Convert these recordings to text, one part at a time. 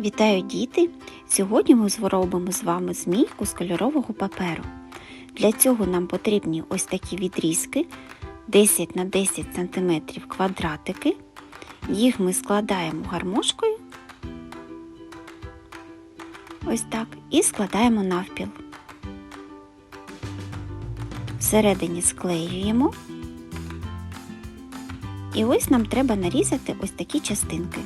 Вітаю діти! Сьогодні ми зробимо з вами змійку з кольорового паперу. Для цього нам потрібні ось такі відрізки 10 на 10 см квадратики. Їх ми складаємо гармошкою. Ось так. І складаємо навпіл. Всередині склеюємо. І ось нам треба нарізати ось такі частинки.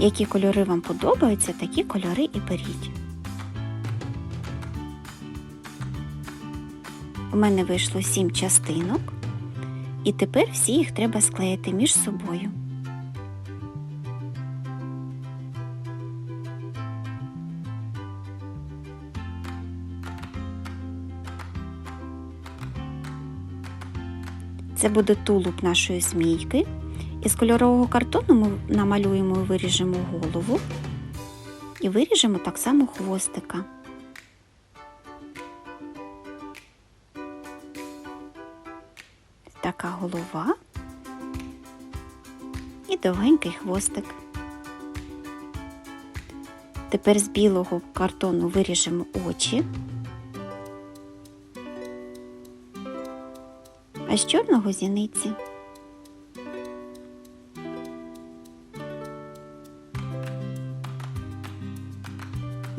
Які кольори вам подобаються, такі кольори і беріть. У мене вийшло 7 частинок, і тепер всі їх треба склеїти між собою. Це буде тулуб нашої змійки. Із кольорового картону ми намалюємо і виріжемо голову і виріжемо так само хвостика. Така голова і довгенький хвостик. Тепер з білого картону виріжемо очі, а з чорного зіниці.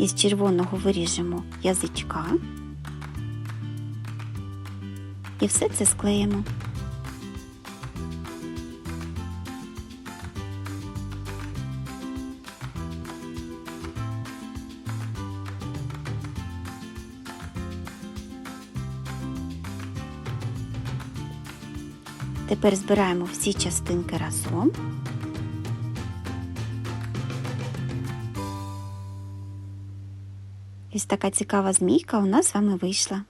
Із червоного виріжемо язичка і все це склеїмо. Тепер збираємо всі частинки разом. Ось така цікава змійка у нас з вами вийшла.